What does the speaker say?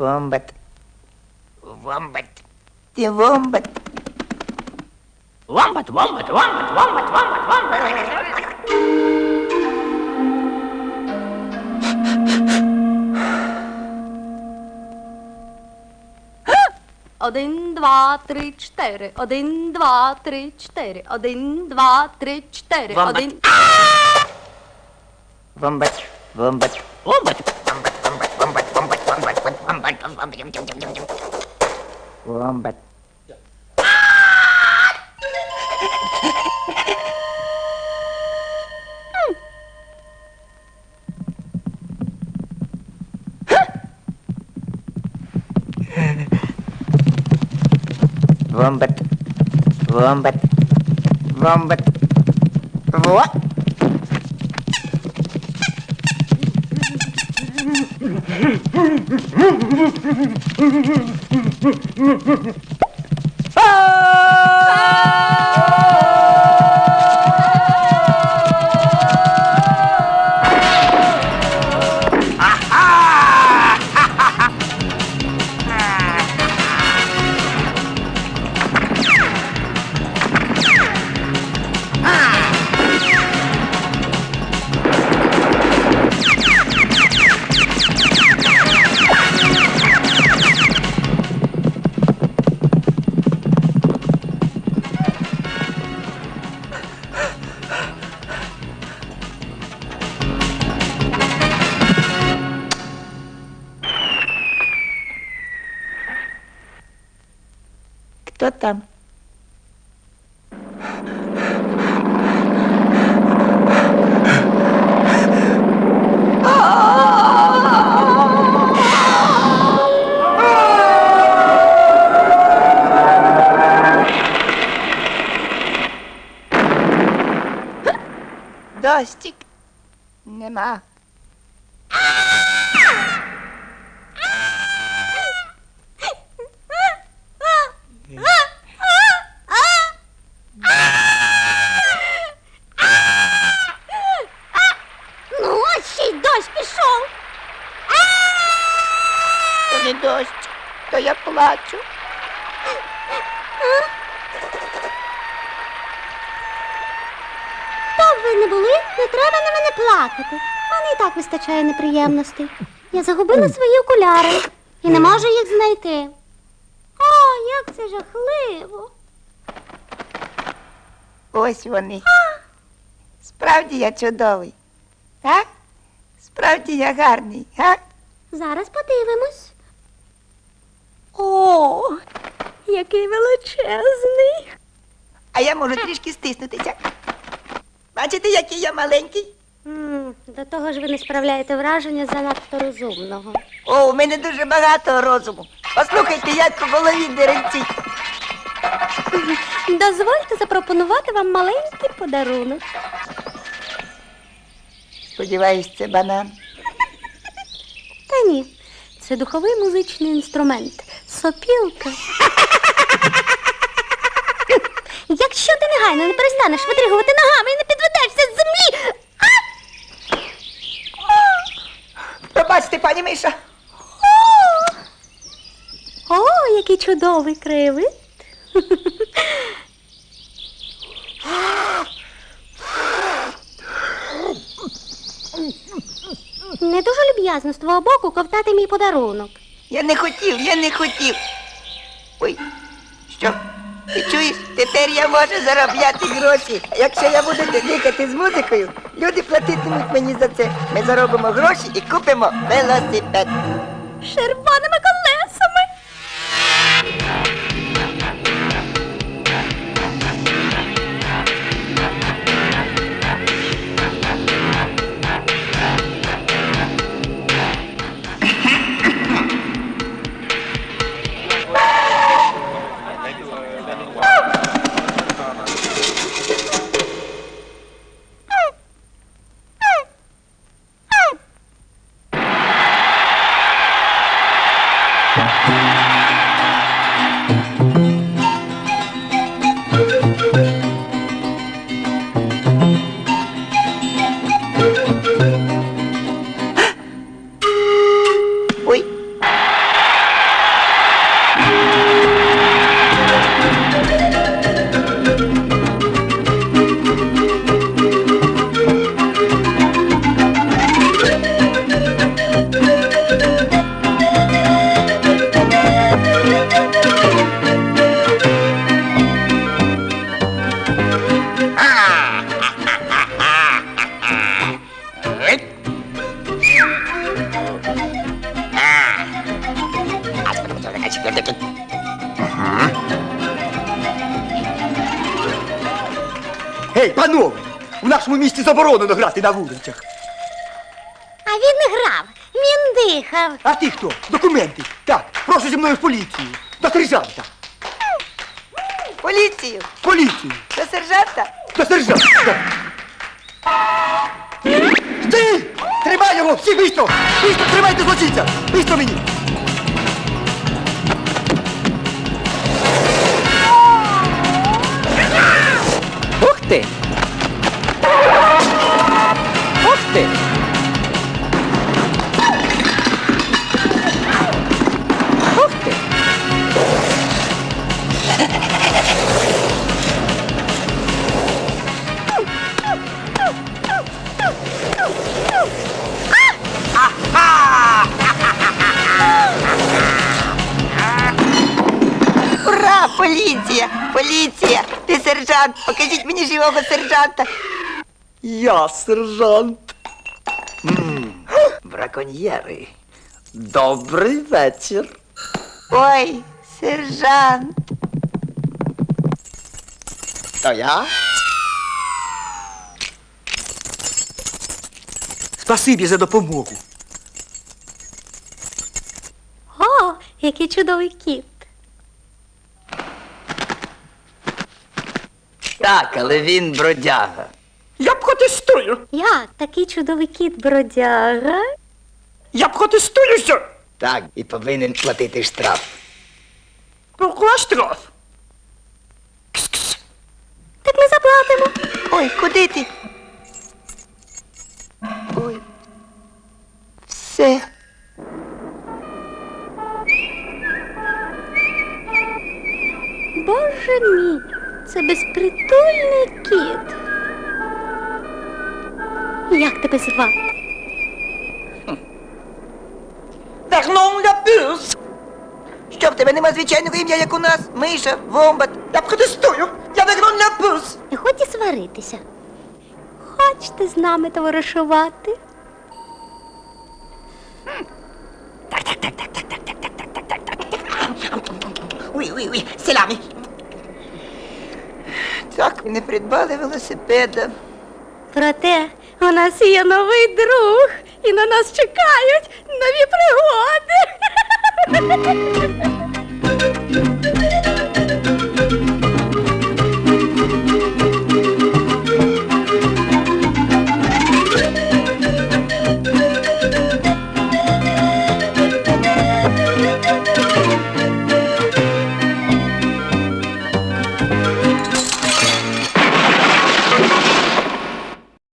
Wombat. Wombat. The wombat. Вомбат, вомбат, вомбат, вомбат, вомбат, вомбат. Один, два, три, чотири. Один, два, три, чотири. Один, два, три, чотири. Вомбат. Один. Вомбат. Вомбат. Вомбат. Вомбат. Вомбат. Вомбат. Вомбат. Во! Кто там? Достік нема. Ну, ось ще й дощ пішов. То не дощ, то я плачу. Б ви не були, не треба на мене плакати. Мене і так вистачає неприємностей. Я загубила свої окуляри і не можу їх знайти. О, як це жахливо. Ось вони. Справді я чудовий. Так? Справді я гарний, га? Зараз подивимось. О, який величезний. А я можу трішки стиснутися. Бачите, який я маленький? М, До того ж ви не справляєте враження занадто розумного. О, у мене дуже багато розуму. Послухайте, як у голові деренці. Дозвольте запропонувати вам маленький подарунок. Сподіваюсь, це банан. Та ні, це духовий музичний інструмент. Сопілка. Якщо ти негайно не перестанеш витригувати ногами і не підведешся з землі. Пробачте, пані Миша. О, який чудовий кривий. Не дуже люб'язно з твого боку ковтати мій подарунок. Я не хотів, я не хотів. Ой, що? Ти чуєш? Тепер я можу заробляти гроші. Якщо я буду дихати з музикою, люди платитимуть мені за це. Ми заробимо гроші і купимо велосипед. Червоними Ага. Гей, панове! в нашому місті заборонено грати на вулицях. А він не грав, він дихав. А ти хто? Документи. Так, прошу зі мною в поліцію. До сержанта. Поліцію. Поліцію. До сержанта? До сержанта. Так. Ти! Тримай його! Всі бистро! Бистро тримайте злочинця! Бистро мені! Ух ти! Ух ти! Ура! Поліція! Поліція! Ти сержант! Покажіть мені живого сержанта! Я сержант. Браконьєри. Добрий вечір. Ой, сержант! То я? Спасибі за допомогу. О, який чудовий кіт. Так, але він бродяга. Я протестую. Як такий чудовий кіт бродяга? Я протестую, сер. Так, і повинен платити штраф. Pourquoi штраф? Так ми заплатимо. Ой, куди ти? Ой. Все. Боже мій, це безпритульний кіт. Як тебе звати? Вернон ля пюс. Що в тебе нема звичайного ім'я, як у нас? Миша, вомбат. Я протестую. Я Вернон ля пюс. Не ході сваритися. Хочете з нами товаришувати? Oui, oui, oui, c'est l'ami. Так, ми не придбали велосипеда. Проте у нас є новий друг, і на нас чекають нові пригоди.